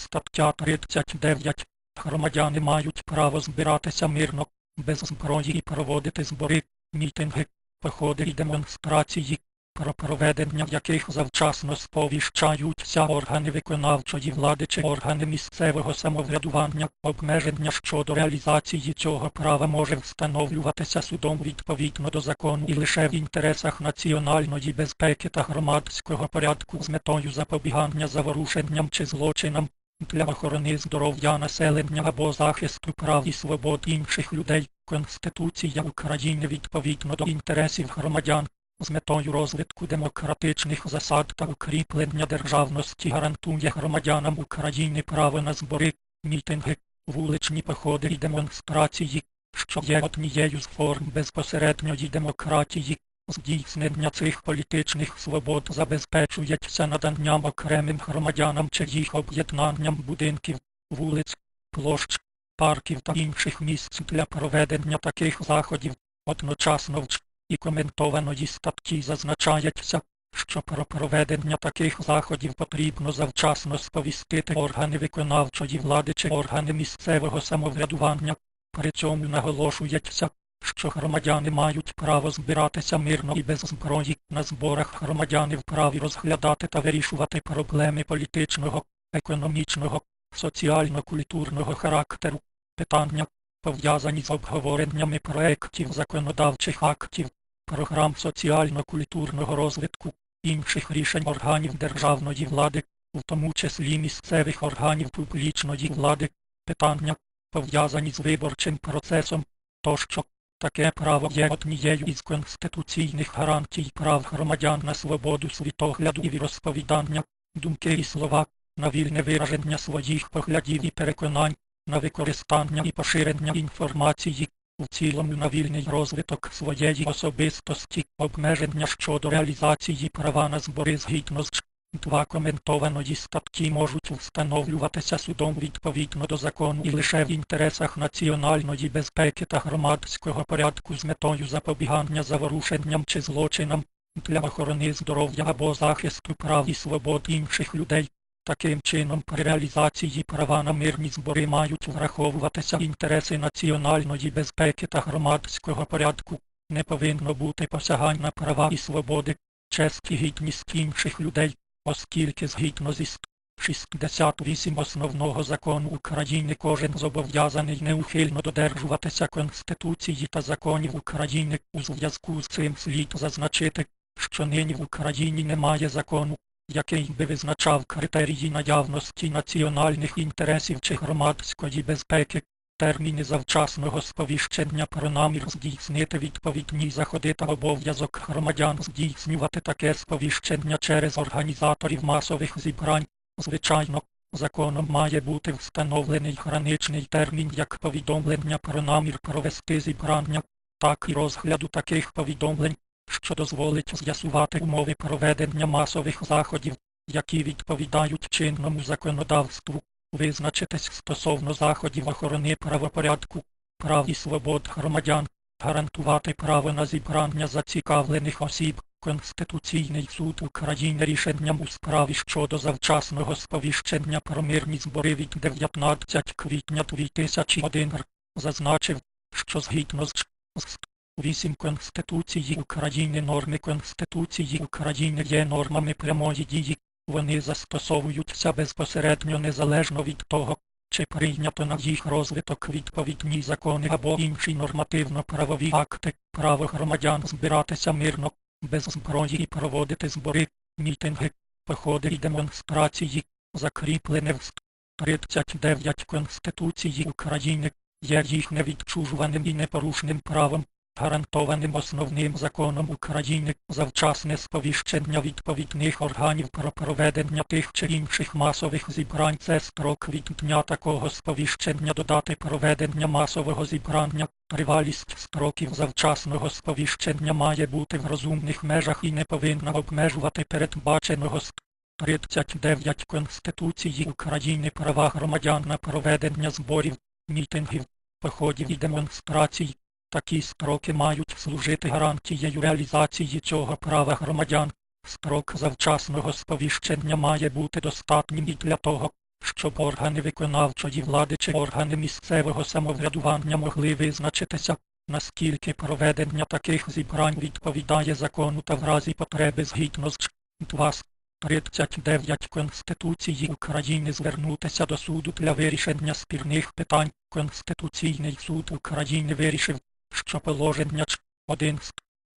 Стаття 39. Громадяни мають право збиратися мирно, без зброї і проводити збори, мітинги, походи і демонстрації, про проведення яких завчасно сповіщаються органи виконавчої влади чи органи місцевого самоврядування. Обмеження щодо реалізації цього права може встановлюватися судом відповідно до закону і лише в інтересах національної безпеки та громадського порядку з метою запобігання заворушенням чи злочинам для охорони здоров'я населення або захисту прав і свобод інших людей. Конституція України відповідно до інтересів громадян з метою розвитку демократичних засад та укріплення державності гарантує громадянам України право на збори, мітинги, вуличні походи і демонстрації, що є однією з форм безпосередньої демократії. Здійснення цих політичних свобод забезпечується наданням окремим громадянам чи їх об'єднанням будинків, вулиць, площ, парків та інших місць для проведення таких заходів. Одночасно в і коментованої статті зазначається, що про проведення таких заходів потрібно завчасно сповістити органи виконавчої влади чи органи місцевого самоврядування. При цьому наголошується, що громадяни мають право збиратися мирно і без зброї. На зборах громадяни вправі розглядати та вирішувати проблеми політичного, економічного, соціально-культурного характеру, питання, пов'язані з обговореннями проєктів законодавчих актів, програм соціально-культурного розвитку, інших рішень органів державної влади, в тому числі місцевих органів публічної влади, питання, пов'язані з виборчим процесом, тощо. Таке право є однією із конституційних гарантій прав громадян на свободу світогляду і віросповідання, думки і слова, на вільне вираження своїх поглядів і переконань, на використання і поширення інформації, в цілому на вільний розвиток своєї особистості, обмеження щодо реалізації права на збори згідно з. Два коментованої статті можуть встановлюватися судом відповідно до закону і лише в інтересах національної безпеки та громадського порядку з метою запобігання заворушенням чи злочинам для охорони здоров'я або захисту прав і свобод інших людей. Таким чином, при реалізації права на мирні збори мають враховуватися інтереси національної безпеки та громадського порядку. Не повинно бути посягань на права і свободи, честь і гідність інших людей, оскільки згідно зі 68 основного закону України кожен зобов'язаний неухильно додержуватися Конституції та законів України. У зв'язку з цим слід зазначити, що нині в Україні немає закону, який би визначав критерії наявності національних інтересів чи громадської безпеки, терміни завчасного сповіщення про намір здійснити відповідні заходи та обов'язок громадян здійснювати таке сповіщення через організаторів масових зібрань. Звичайно, законом має бути встановлений граничний термін як повідомлення про намір провести зібрання, так і розгляду таких повідомлень, що дозволить з'ясувати умови проведення масових заходів, які відповідають чинному законодавству, визначитись стосовно заходів охорони правопорядку, прав і свобод громадян, гарантувати право на зібрання зацікавлених осіб. Конституційний суд України рішенням у справі щодо завчасного сповіщення про мирні збори від 19 квітня 2001 зазначив, що згідно з 8 Конституції України норми Конституції України є нормами прямої дії, вони застосовуються безпосередньо незалежно від того, чи прийнято на їх розвиток відповідні закони або інші нормативно-правові акти, право громадян збиратися мирно, без зброї і проводити збори, мітинги, походи і демонстрації, закріплене в 39 Конституції України, є їх невідчужуваним і непорушним правом, гарантованим основним законом України завчасне сповіщення відповідних органів про проведення тих чи інших масових зібрань. Це строк від дня такого сповіщення додати проведення масового зібрання. Тривалість строків завчасного сповіщення має бути в розумних межах і не повинна обмежувати передбаченого 39 Конституції України права громадян на проведення зборів, мітингів, походів і демонстрацій. Такі строки мають служити гарантією реалізації цього права громадян. Строк завчасного сповіщення має бути достатнім і для того, щоб органи виконавчої влади чи органи місцевого самоврядування могли визначитися, наскільки проведення таких зібрань відповідає закону та в разі потреби згідно з ч. 2 39 Конституції України звернутися до суду для вирішення спірних питань. Конституційний суд України вирішив, що положення ч. 1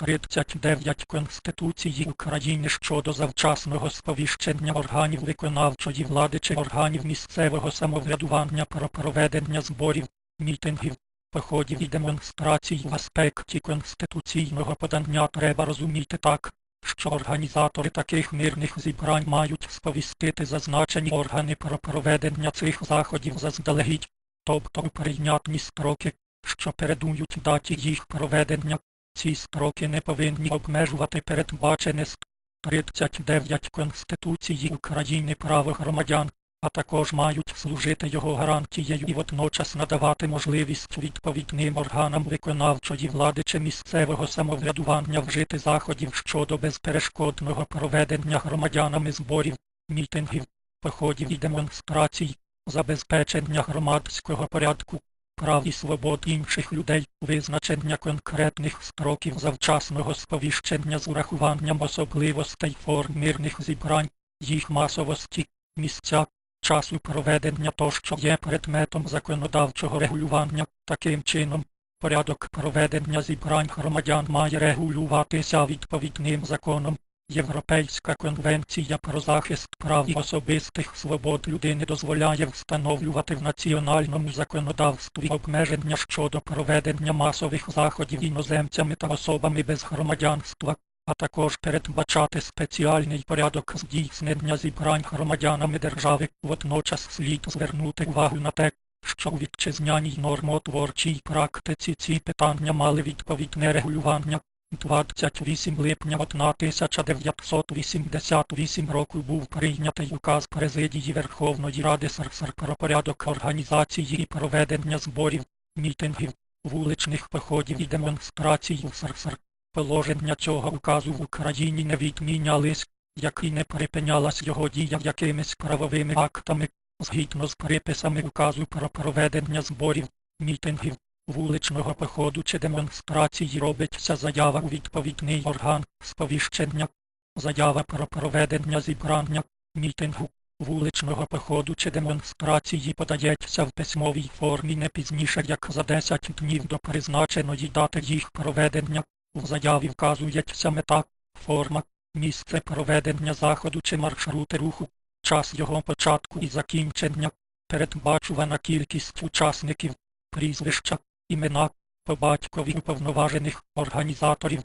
39 Конституції України щодо завчасного сповіщення органів виконавчої влади чи органів місцевого самоврядування про проведення зборів, мітингів, походів і демонстрацій в аспекті конституційного подання треба розуміти так, що організатори таких мирних зібрань мають сповістити зазначені органи про проведення цих заходів заздалегідь, тобто у прийнятні строки, що передують даті їх проведення. Ці строки не повинні обмежувати передбачене з 39 Конституції України право громадян, а також мають служити його гарантією і водночас надавати можливість відповідним органам виконавчої влади чи місцевого самоврядування вжити заходів щодо безперешкодного проведення громадянами зборів, мітингів, походів і демонстрацій, забезпечення громадського порядку, прав і свобод інших людей, визначення конкретних строків завчасного сповіщення з урахуванням особливостей форм мирних зібрань, їх масовості, місця, часу проведення тощо є предметом законодавчого регулювання. Таким чином, порядок проведення зібрань громадян має регулюватися відповідним законом. Європейська конвенція про захист прав і особистих свобод людини дозволяє встановлювати в національному законодавстві обмеження щодо проведення масових заходів іноземцями та особами без громадянства, а також передбачати спеціальний порядок здійснення зібрань громадянами держави. Водночас слід звернути увагу на те, що у вітчизняній нормотворчій практиці ці питання мали відповідне регулювання. 28 липня 1988 року був прийнятий указ Президії Верховної Ради СРСР про порядок організації і проведення зборів, мітингів, вуличних походів і демонстрацій в СРСР. Положення цього указу в Україні не відмінялись, як і не припинялась його дія якимись правовими актами, згідно з приписами указу про проведення зборів, мітингів, вуличного походу чи демонстрації робиться заява у відповідний орган сповіщення, заява про проведення зібрання, мітингу, вуличного походу чи демонстрації подається в письмовій формі не пізніше як за 10 днів до призначеної дати їх проведення. В заяві вказується мета, форма, місце проведення заходу чи маршрути руху, час його початку і закінчення, передбачувана кількість учасників, прізвища, імена, по батькові уповноважених організаторів,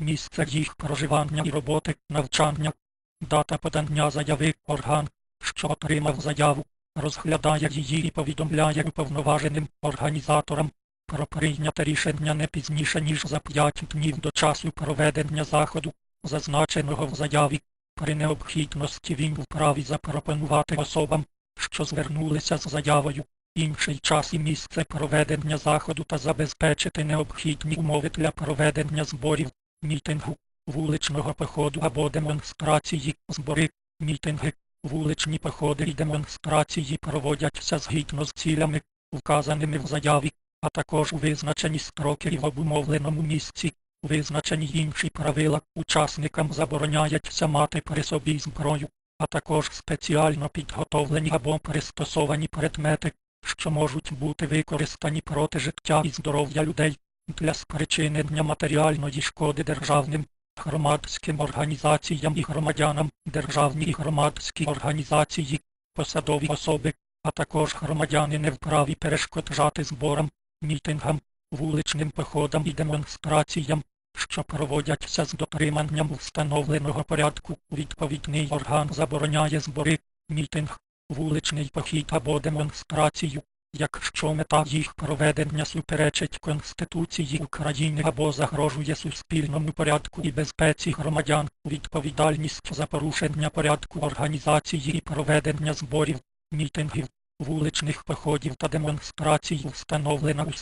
місце їх проживання і роботи, навчання, дата подання заяви, орган, що отримав заяву, розглядає її і повідомляє уповноваженим організаторам про прийняте рішення не пізніше, ніж за 5 днів до часу проведення заходу, зазначеного в заяві, при необхідності він вправі запропонувати особам, що звернулися з заявою, інший час і місце проведення заходу та забезпечити необхідні умови для проведення зборів, мітингу, вуличного походу або демонстрації, збори, мітинги, вуличні походи і демонстрації проводяться згідно з цілями, вказаними в заяві, а також у визначені строки і в обумовленому місці. Визначені інші правила учасникам забороняється мати при собі зброю, а також спеціально підготовлені або пристосовані предмети, що можуть бути використані проти життя і здоров'я людей для спричинення матеріальної шкоди державним, громадським організаціям і громадянам, державні і громадські організації, посадові особи, а також громадяни не вправі перешкоджати зборам, мітингам, вуличним походам і демонстраціям, що проводяться з дотриманням встановленого порядку. Відповідний орган забороняє збори, мітинг, вуличний похід або демонстрацію, якщо мета їх проведення суперечить Конституції України або загрожує суспільному порядку і безпеці громадян, відповідальність за порушення порядку організації і проведення зборів, мітингів, вуличних походів та демонстрацій встановлена у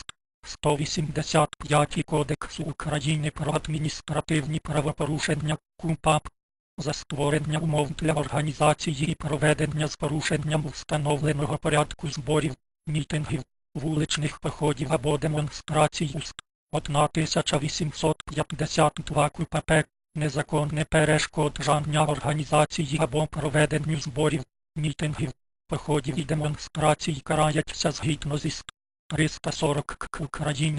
185 Кодексу України про адміністративні правопорушення КУПАП за створення умов для організації і проведення з порушенням встановленого порядку зборів, мітингів, вуличних походів або демонстрацій уст. 1852 КУПП незаконне перешкоджання організації або проведенню зборів, мітингів, походів і демонстрацій карається згідно зі ст. 340 К України.